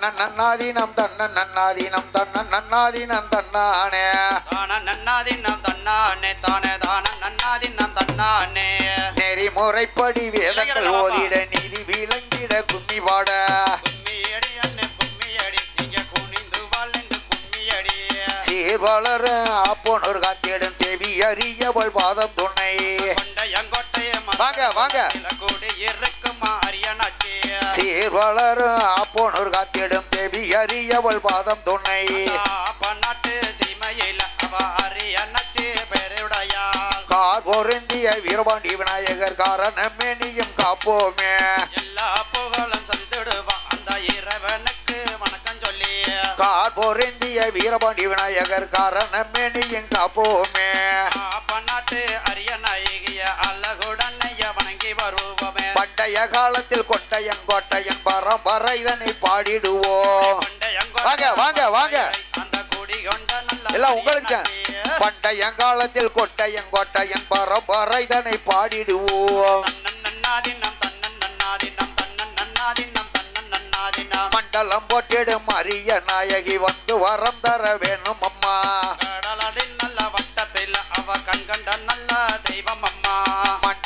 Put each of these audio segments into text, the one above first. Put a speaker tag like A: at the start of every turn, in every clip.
A: தன்ன நன்னாதீனம் தன்ன நன்னாதீனம் தன்ன நன்னாதீனம் தன்னானே.
B: தான நன்னாதின்னம் தன்னானே தானே தான நன்னாதின்னம் தன்னானே.
A: நெறிமுறைப்படி வேதங்கள். ஓதிட நீதி விளங்கிட கும்மி பாட சீர்வளர அப்போனோர் காத்திடும் தேவி அறியவள் பாதம் துணை
B: கொண்டையங்கோட்டைய
A: வாங்க, வாங்க.
B: கூடி இருக்குமா அரியனாச்சி
A: சீர்வளர அப்போனோர் காத்திடும் தேவி அறியவள் பாதம் துணை
B: பன்னாட்டு சீமையில் அவ அரியனாச்சி பெருடையாள்.
A: கார் பொருந்திய வீரபாண்டி விநாயகர் காரணமேனியும் காப்போமே.
B: எல்லா புகழும் சதித்திடுவா அந்த இறைவனுக்கு வணக்கம் சொல்லி.
A: கார் பொருந்திய வீரபாண்டி விநாயகர் காரணமேனியும் காப்போமே.
B: பன்னாட்டு அரியநாயகிய
A: பண்டைய காலத்தில் கொண்டையன் கோட்டையன் பரம்பரை இதனை பாடிடுவோம். வாங்க, வாங்க, வாங்க.
B: அந்த குடி கொண்ட நல்ல
A: எல்லாம் உங்களுக்கு. தான். பண்டைய காலத்தில் கொட்டையன் கோட்டையன் பரம்பரை இதனை பாடிடுவோம். மண்டலம் போட்டிடும் அரிய நாயகி வந்து வரம் தர வேணும் அம்மா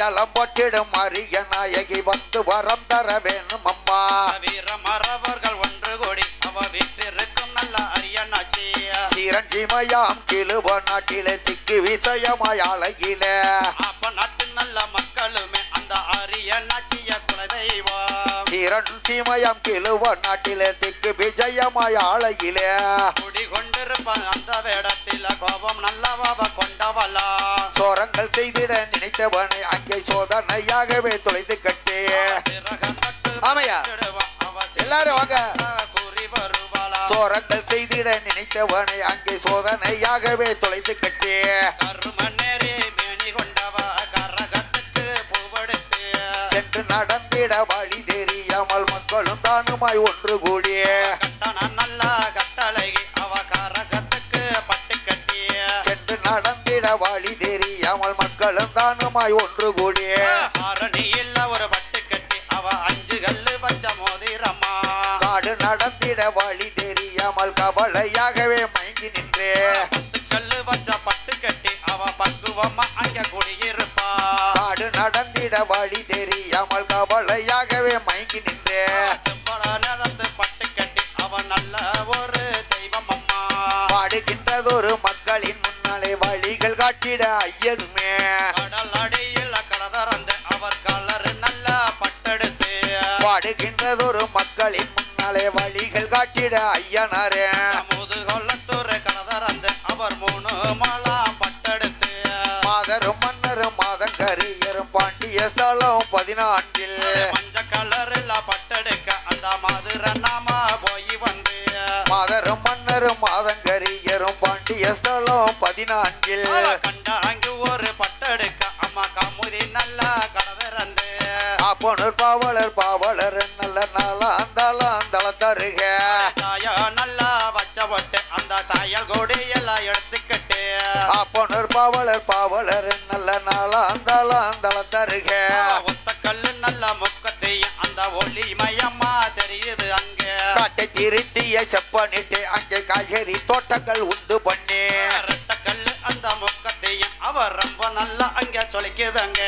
A: மண்டலம் போட்டிடும் அரிய நாயகி வந்து வரம் தர வேணும் அம்மா
B: வீர மறவர்கள் ஒன்று கூடி அவ வீட்டிற்கும் நல்ல அரியனாச்சி.
A: சீரன் சீமையாம் கிழுவ நாட்டிலே திக்கு விசயமாய் அழகிலே
B: அப்ப நாட்டு நல்ல மக்களுமே அந்த அரியனாச்சிய குலதெய்வம்.
A: சீரன் சீமையாம் கிழுவ நாட்டிலே திக்கு விஜயமாய் அழகிலே
B: இருப்ப அந்த வேடத்தில் கோபம் நல்லவாவ கொண்டவளா
A: சோரங்கள் செய்திட நினைத்தவனை அங்கே சோதனையாகவே தொலைத்து கட்டே ஆமையா. எல்லாரும் வாங்க.
B: கூறி வருவாளா
A: சோரங்கள் செய்திட நினைத்தவனை அங்கே சோதனையாகவே தொலைத்து கட்டு
B: கருமநேரே மேனி கொண்டவ கரகத்துக்கு பூவெடுத்து
A: சென்று நடந்திட வழி தெரியாமல் மக்களும் தானுமாய் ஒன்று கூடிய
B: நல்ல
A: தானுமாய் ஒன்று கூடிய
B: ஆரணி இல்ல ஒரு பட்டு கட்டி அவ அஞ்சு கல்லு வச்ச மோதிரம்மா
A: காடு நடந்திட வழி தெரியாமல் கவலையாகவே மயங்கி நின்றே பாடுகின்றதொரு மக்களின் முன்னாலே வழிகள் காட்டிட ஐயனாரே.
B: முதுகொள்ளத்தூர் கடதறந்து அவர் மூணு மாலாம் பட்டெடுத்து.
A: மாதரும் மன்னரும் மாதங்கரியரும் பாண்டிய ஸ்தலம் பதினான்கில்.
B: மஞ்ச கலரில் பட்டெடுக்க அந்த மதுர நாம போய் வந்து.
A: மாதரும் மன்னரும் மாதங்கரியரும் பாண்டிய ஸ்தலம் பதினான்கில்.
B: கண்ட அங்கு ஒரு பட்டெடுக்க அம்மா கமுதி நல்லா கடதிறந்து
A: அப்பனூர் பாவலர் பாவலர் நல்ல நாளாந்தாளாம் தள தருக.
B: சாய நல்லா வச்ச ஒட்டு அந்த சாயல் கொடி எல்லாம் எடுத்துக்கிட்டு.
A: அப்பனூர் பாவலர் பாவலர் நல்ல நாளாந்தாளாம் தள தருக.
B: ஒத்த கல்லு நல்ல முக்கத்தையும் அந்த ஒளி மயமா தெரியுது அங்க.
A: காட்டை திருத்திய செப்பனிட்டு அங்கே காய்கறி தோட்டங்கள் உண்டு பண்ணி.
B: ரெட்ட கல்லு அந்த முக்கத்தையும் அவர் ரொம்ப நல்லா அங்க சொலிக்குதுங்க.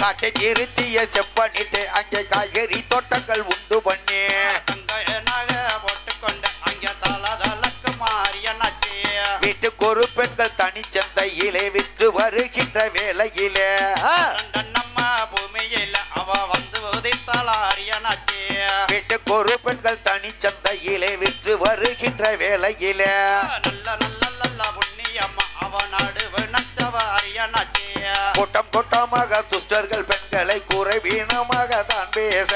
A: காட்டை திருத்திய செப்பனிட்டு அங்கே காய்கறி தோட்டங்கள் உண்டு பண்ணி.
B: தங்க நக போட்டுக்கொண்டு அங்க தல தலக்கு மாறியனாச்சு
A: வீட்டுக்கொரு பெண்கள் தனிச்சந்தையிலே விற்று வருகின்ற வேலையிலே
B: நம்ம பூமியில அவ வந்து உதித்தாள அரியனாச்சு
A: வீட்டுக்கொரு பெண்கள் தனிச்சந்தையிலே விற்று வருகின்ற வேலையிலே
B: நல்ல நல்ல
A: குறைவீனமாக தான் பேச.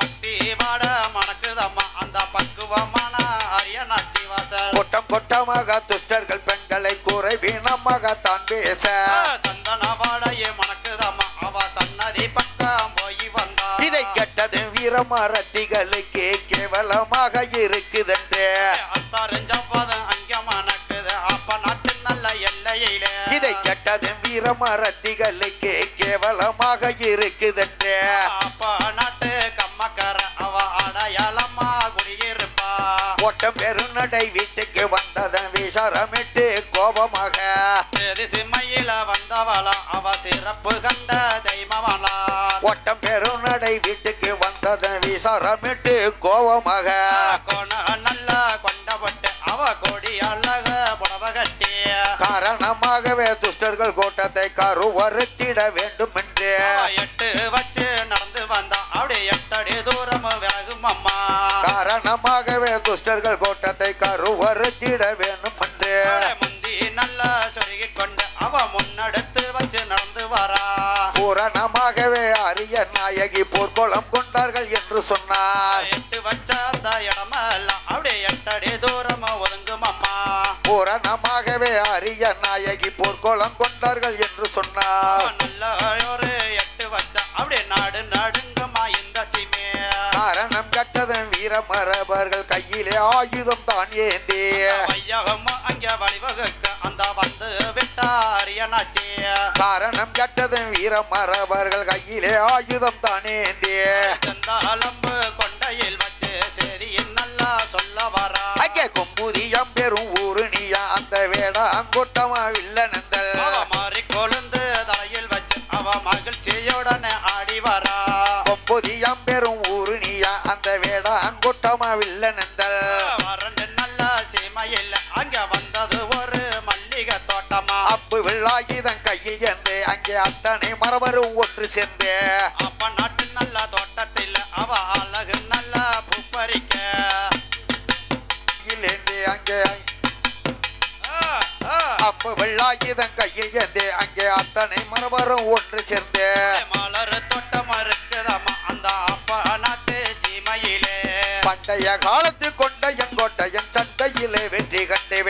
B: பக்தி வாட மணக்குதம்மா அந்த பக்குவமான அரியனாச்சி வாசல்
A: கூட்டம் கூட்டமாக துஷ்டர்கள் பெண்களை குறைவீனமாக தான் பேச.
B: சந்தன வாடையே மணக்குதம்மா அவ சன்னதி பக்கம் போய் வந்தா.
A: இதை கெட்டது வீரமரத்திகளுக்கு கேவலமாக இருக்குதென்றே
B: அத்தாரஞ்சப்பதம் அங்க மணக்குது அப்ப நாட்டு நல்ல எல்லையில.
A: இதை கெட்டது வீரமரத்திகளுக்கு கேவலமாக இருக்குதென்றே.
B: அப்ப நாட்டு கம்மக்கர அவ அடையாளமா குடியிருப்பா.
A: ஓட்டம் பெருநடை வீட்டுக்கு வந்ததன் விசாரமிட்டு கோபமாக.
B: சேதி சிம்மையில வந்தவளா அவ சிறப்பு கண்ட தெய்வமலா
A: ஓட்டம் பெருநடை வீட்டுக்கு வந்ததன் விசாரமிட்டு கோபமாக.
B: கோண
A: போர்க்குளம் கொண்டார்கள் என்று சொன்னார்.
B: நல்ல ஒரு எட்டு வச்சா அப்படியே நாடு நடுங்கம்மா இந்த சிமே.
A: காரணம் கட்டதன் வீரமரபர்கள் கையிலே ஆயுதம் தான் ஏந்தி.
B: ஐயகம்மா அங்க வழிவகுக்க அந்த வந்து விட்டார் என்னாச்சே?
A: காரணம் கட்டதன் வீரமரபர்கள் கையிலே ஆயுதம் தான் ஏந்தி.
B: செந்தாளம்பு கொண்டையில் வச்சு சரியின் நல்லா சொல்ல வரா
A: அங்கொட்டமா வில்லனந்தல்
B: அவ மாறி கொழுந்து தலையில் வச்சு அவ மகிழ்ச்சியுடனே ஆடி வரா.
A: கொம்புதியம் பெரும் ஊருணியா அந்த வேடா அங்கொட்டமா வில்லனந்தல்
B: வரண்டு நல்லா சீமையில் அங்க வந்தது ஒரு மல்லிகை தோட்டமா.
A: அப்பு வெள்ளாயுதம் கையில் சேர்ந்து அங்கே அத்தனை மரபரும் ஒன்று சேர்ந்து.
B: அப்ப
A: கையில் சேர்ந்து அங்கே அத்தனை மரபரும் ஒன்று சேர்ந்து
B: மலர் தோட்டம் இருக்குதம்மா அந்த அப்பா நாட்டு சீமையிலே.
A: பண்டைய காலத்து கொண்டையன் கோட்டையன் சண்டையிலே வெற்றி கண்டு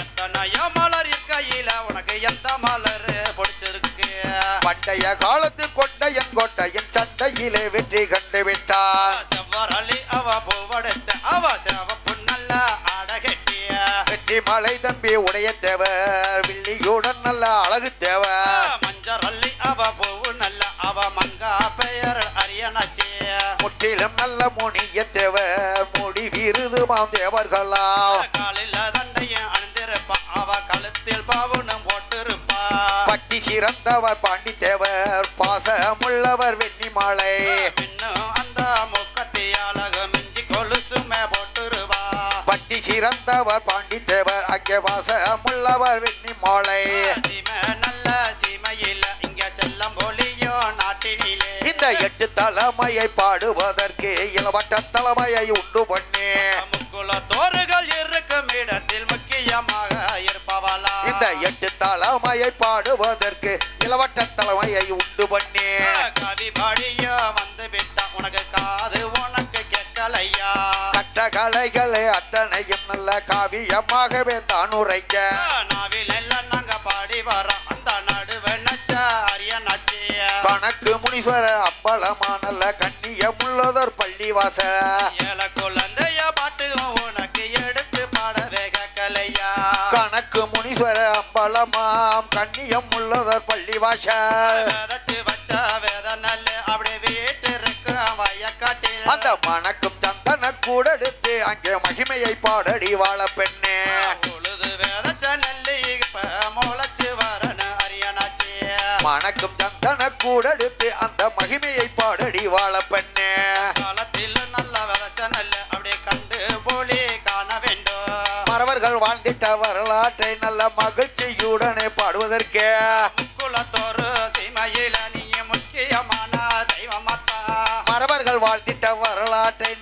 B: எத்தனையோ மலர் இருக்கையில உனக்கு எந்த மலர் பிடிச்சிருக்கு?
A: பண்டைய காலத்து கொண்டையன் கோட்டையன் சண்டையிலே வெற்றி கண்டு விட்டான்.
B: செவ்வரளி அவ பூவெடுத்து அவ சிவப்பு நல்ல அடகட்டிய
A: வெற்றி மலை தம்பி உடைய தேவர் நல்ல அழகு தேவர்
B: மஞ்சரள்ளி அவ பூவு நல்ல அவ மங்கா பெயர் அரியணச்சிய
A: முற்றிலும் நல்ல முனிய தேவர் முடி விருதுமாம் தேவர்களாம்
B: காலில் தண்டையும் அணிந்திருப்பா அவ கழுத்தில் பாவுனும் போட்டிருப்பா.
A: பக்தி சிறந்தவர் பாண்டி தேவர் பாசமுள்ளவர் வெண்ணி மாலை
B: இன்னும் அந்த முக்கத்தி அழகு மிஞ்சி கொலுசுமே போட்டுருவா
A: பிறந்தவர் பாண்டித்தேவர் பாண்டி தேவர் அங்கே வெண்ணி மாலை
B: சீம நல்ல சீமையில் இங்க செல்லம் போலியோ நாட்டினிலே
A: இந்த எட்டு தலைமையை பாடுவதற்கு இளவட்ட தலைமையை உண்டு பண்ணி.
B: முக்குல தோறுகள் இருக்கும் இடத்தில் முக்கியமாக இருப்பவளா
A: இந்த எட்டு தலைமையை பாடுவதற்கு இளவட்ட தலைமையை உண்டு பண்ணி.
B: கவி பாடியோ வந்து விட்டா உனக்கு காது உனக்கு கேட்கலையா
A: கட்ட கலைகளே அத்தனை காவியமாகவே தான் உரைக்க.
B: நாவில் எல்லாம் நாங்க பாடி வரோம். அந்த நடுவே நச்ச அரிய நச்சிய
A: கணக்கு முனீஸ்வர அம்பலமா நல்ல கண்ணியமுள்ளதோர் பள்ளிவாச.
B: ஏல குழந்தைய பாட்டு உனக்கு எடுத்து பாடவே கேட்கலையா
A: கணக்கு முனீஸ்வர அம்பலமாம் கண்ணியம் உள்ளதோர் பள்ளிவாச.
B: வச்ச வேத நல்ல அப்படியே வீட்டு இருக்கு வயக்காட்டில்
A: அந்த மணக்கும் சந்தன கூட எடுத்து அங்கே மகிமையை பாடடி வாழ பெண்ணே.
B: உழுது விதைச்ச நெல்லி இப்ப முளைச்சு வரணும் அரியணாச்சி
A: மணக்கும் சந்தன கூட எடுத்து அந்த மகிமையை பாடடி வாழ பெண்ணே.
B: காலத்தில் நல்ல விதைச்ச நெல் அப்படியே கண்டு போலி காண வேண்டும்.
A: மறவர்கள் வாழ்ந்திட்ட வரலாற்றை நல்ல மகிழ்ச்சியுடனே பாடுவதற்கே.
B: முக்குலத்தோறு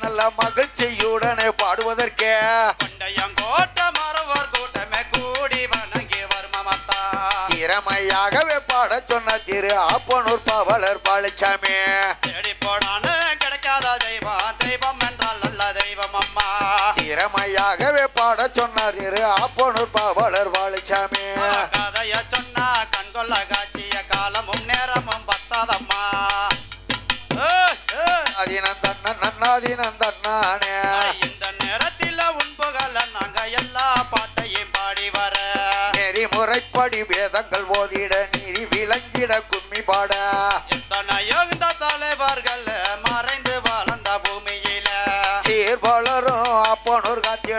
A: நல்ல மகிழ்ச்சியுடனே பாடுவதற்கே.
B: கொண்டையங்கோட்ட மறவர் கூட்டமே கூடி வணங்கி வருமமத்தா
A: திறமையாகவே பாடச் சொன்ன திரு ஆப்பனூர் பவளர் பாலிச்சாமி
B: தேடி போனானு கிடைக்காத தெய்வம் தெய்வம் என்றால் நல்ல தெய்வம் அம்மா.
A: திறமையாகவே பாடச் சொன்னார் திரு ஆப்பனூர் பவளர் பாலிச்சாமி
B: கதைய சொன்னா கண்கொள்ள
A: நன்னாதினந்தன்னானே
B: இந்த நேரத்தில் உன் புகழ நாங்க எல்லா பாட்டையும் பாடி வர.
A: நெறிமுறைப்படி வேதங்கள் ஓதிட நீதி விளங்கிட கும்மி பாட.
B: எத்தனையோ இந்த தலைவர்கள் மறைந்து வளர்ந்த பூமியில.
A: சீர் வளரும் அப்பனூர் தன்ன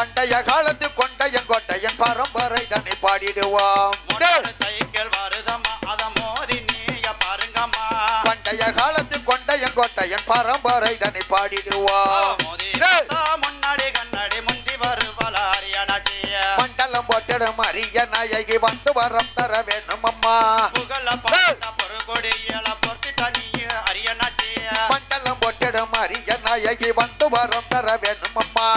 A: பண்டைய காலத்து கொண்டையன் கோட்டையன் பரம்பரை தன்னை பாடிடுவோம்
B: சைக்கிள் வருதம்மா அத மோதி நீங்க பாருங்கம்மா.
A: பண்டைய காலத்து கொண்டையன் கோட்டையன் பரம்பரை தன்னை பாடிடுவோம்
B: முன்னாடி கண்ணாடி முந்தி வருவல அரியண்ணாச்சிய
A: மண்டலம் போட்டிடும் அரிய நாயகி வந்து வரம் தர வேணும் அம்மா
B: புகழ பொறுகொடியல பொறுத்திட்ட நீ அரியண்ணாச்சிய
A: மண்டலம் போட்டிடும் அரிய நாயகி வந்து வரம் தர வேணும் அம்மா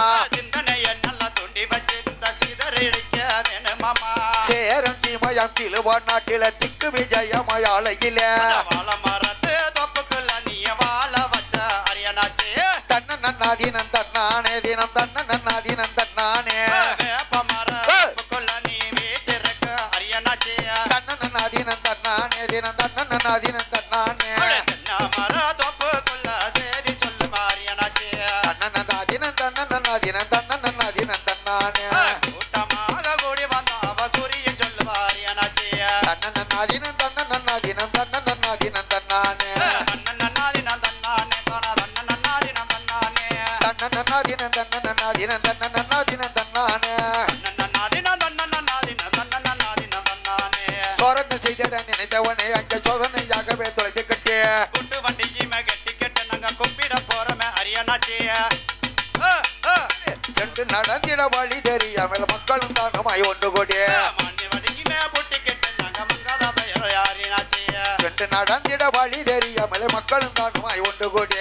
A: சீமயம் நாட்டில திக்கு விஜயமயாளையில
B: வாழ மரத்து தொப்புக்குள்ள நீ வாழ வச்ச அரியனாச்சி
A: தன்ன நன்னாதீனம் தன்னானே தினம் தன்ன நன்னாதீனம் தன்னானே.
B: வேப்ப நீ வீட்டிருக்க அரியனாச்சி
A: தன்ன நன்னாதீனம் தன்னானே தினம் தன்ன நன்னாதீனம் தன்னானே.
B: மர
A: நினைத்தவனே அங்கே சோதனையாகவே தொலைத்து கட்டே
B: குண்டு வண்டியுமே கட்டி கட்டு நாங்க கும்பிட போறோமே அரியனாச்சிய
A: சென்று நடந்திட வழி தெரியாமல் மக்களும் தானுமாய் ஒன்று கூடி.
B: மண்ணி வடியுமே புட்டி கட்டு நாங்க மங்காத பெயரோ யாரினாச்சிய
A: சென்று நடந்திட வழி தெரியாமல் மக்களும் தானுமாய் ஒன்று கூடி.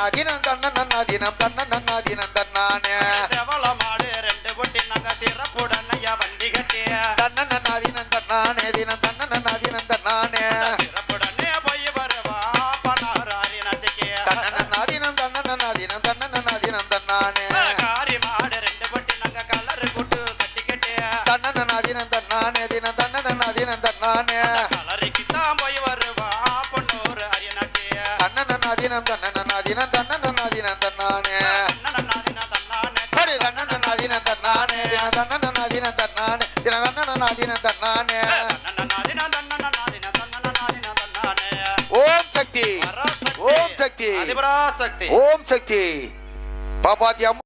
A: நன்னாதீனம் தன்ன நன்னாதீனம் தன்ன நன்னாதீனம் தன்னானே.
B: செவல மாடு ரெண்டு பொட்டி நாங்க சிறப்புடனைய வண்டி கட்டி
A: தன்ன நன்னாதீனம் தன்னானே தினம் தன்ன நன்னாதீனம் தன்னானே.
B: சிறப்புடனே போய் வருவா பணாரி நச்சைக்கு.
A: தன்ன நன்னாதீனம் தன்ன நன்னாதீனம் தன்ன நன்னாதீனம் தன்னானே.
B: காரி மாடு ரெண்டு பொட்டி நாங்க கலரு குட்டு கட்டி கட்டி
A: தன்ன நன்னாதீனம் தன்னானே தினம் Matías